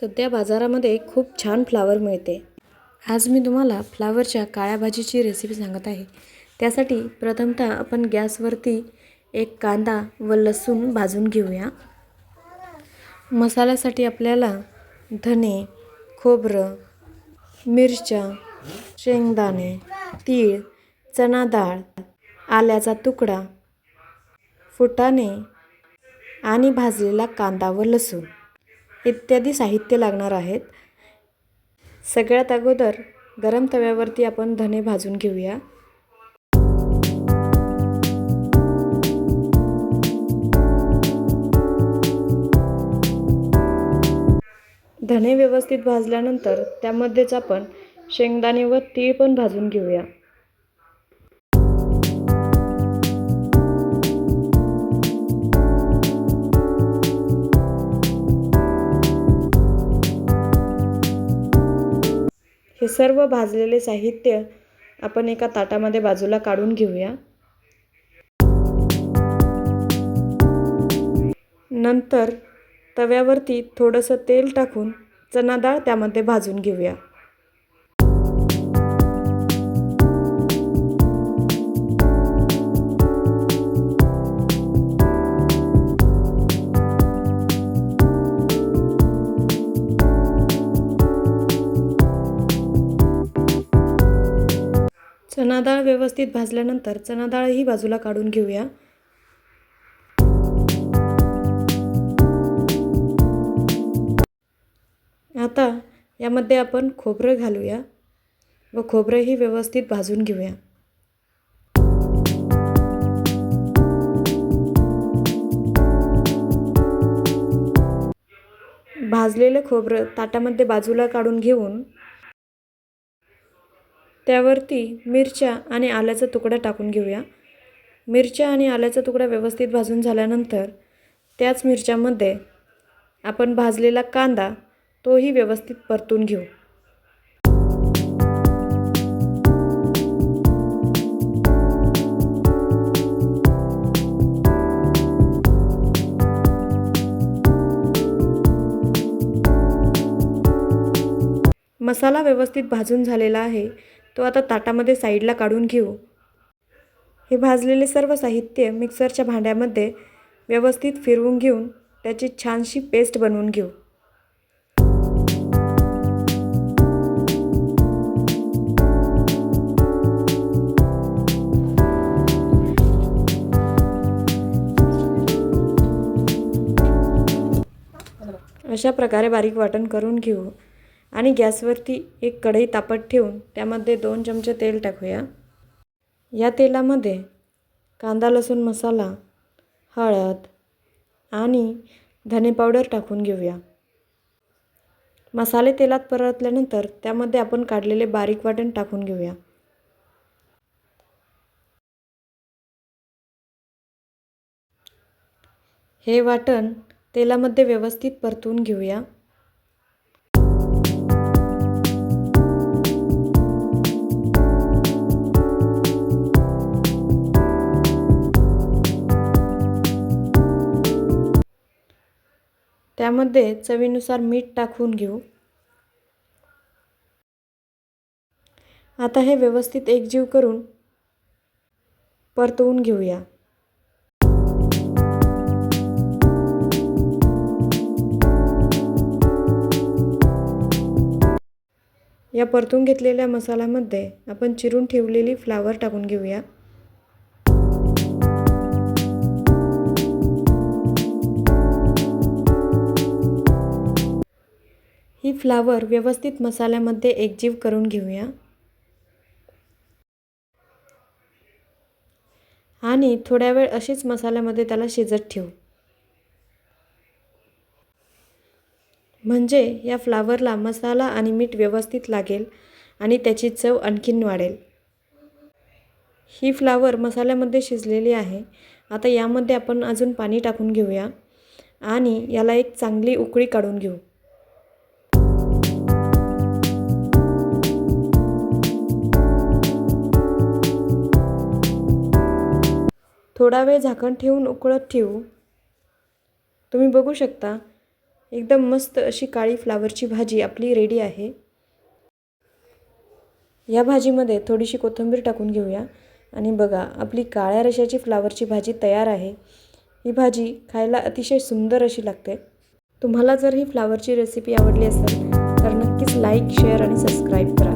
सध्या बाजारामध्ये खूप छान फ्लावर मिळते. आज मी तुम्हाला फ्लावरच्या काळ्या भाजीची रेसिपी सांगत आहे. त्यासाठी प्रथमतः आपण गॅसवरती एक कांदा व लसूण भाजून घेऊया. मसाल्यासाठी आपल्याला धने खोबरं मिरच्या शेंगदाणे तीळ चणा डाळ आल्याचा तुकडा फुटाणे आणि भाजलेला कांदा व लसूण. इत्यादी साहित्य लागणार आहेत. सगळ्यात अगोदर गरम तव्यावरती आपण धने भाजून घेऊया. धने व्यवस्थित भाजल्यानंतर त्यामध्येच आपण शेंगदाणे व तीळ पण भाजून घेऊया. हे सर्व भाजलेले साहित्य आपण एका ताटामध्ये बाजूला काढून घेऊया. नंतर तव्यावरती थोडंसं तेल टाकून चना डाळ त्यामध्ये भाजून घेऊया. चना डाळ व्यवस्थित भाजल्यानंतर चना डाळही बाजूला काढून घेऊया. आता यामध्ये आपण खोबरं घालूया व खोबरंही व्यवस्थित भाजून घेऊया. भाजलेलं खोबरं ताटामध्ये बाजूला काढून घेऊन त्यावरती मिरच्या आणि आल्याचा तुकडा टाकून घेऊया. मिरच्या आणि आल्याचा तुकडा व्यवस्थित भाजून झाल्यानंतर त्याच मिरच्यामध्ये आपण भाजलेला कांदा तोही व्यवस्थित परतून घेऊ. मसाला व्यवस्थित भाजून झालेला आहे. तो आता ताटामध्ये साईडला काढून घेऊ. हे भाजलेले सर्व साहित्य मिक्सरच्या भांड्यामध्ये व्यवस्थित फिरवून घेऊन त्याची छानशी पेस्ट बनवून घेऊ. अशा प्रकारे बारीक वाटण करून घेऊ. आणि गॅसवरती एक कढई तापत ठेवून त्यामध्ये दोन चमचे तेल टाकूया. या तेलामध्ये कांदा लसूण मसाला हळद आणि धने पावडर टाकून घेऊया. मसाले तेलात परतल्यानंतर त्यामध्ये आपण काढलेले बारीक वाटण टाकून घेऊया. हे वाटण तेलामध्ये व्यवस्थित परतून घेऊया. त्यामध्ये चवीनुसार मीठ टाकून घेऊ. आता हे व्यवस्थित एकजीव करून परतवून घेऊया. या परतून घेतलेल्या मसाल्यामध्ये आपण चिरून ठेवलेली फ्लावर टाकून घेऊया. ही फ्लावर व्यवस्थित मसाल्यामध्ये एकजीव करून घेऊया. आणि थोड्या वेळ अशीच मसाल्यामध्ये त्याला शिजत ठेवू. म्हणजे या फ्लावरला मसाला आणि मीठ व्यवस्थित लागेल आणि त्याची चव आणखीन वाढेल. ही फ्लावर मसाल्यामध्ये शिजलेली आहे. आता यामध्ये आपण अजून पाणी टाकून घेऊया आणि याला एक चांगली उकळी काढून घेऊ. थोडा वेळ झाकण ठेवून उकळत ठेवू. तुम्ही बघू शकता एकदम मस्त अशी काळी फ्लावरची भाजी आपली रेडी आहे. या भाजीमध्ये थोडीशी कोथिंबीर टाकून घेऊया. आणि बघा आपली काळ्या रशाची फ्लावरची भाजी तयार आहे. ही भाजी खायला अतिशय सुंदर अशी लागते. तुम्हाला जर ही फ्लावरची रेसिपी आवडली असेल तर नक्कीच लाईक शेअर आणि सबस्क्राईब करा.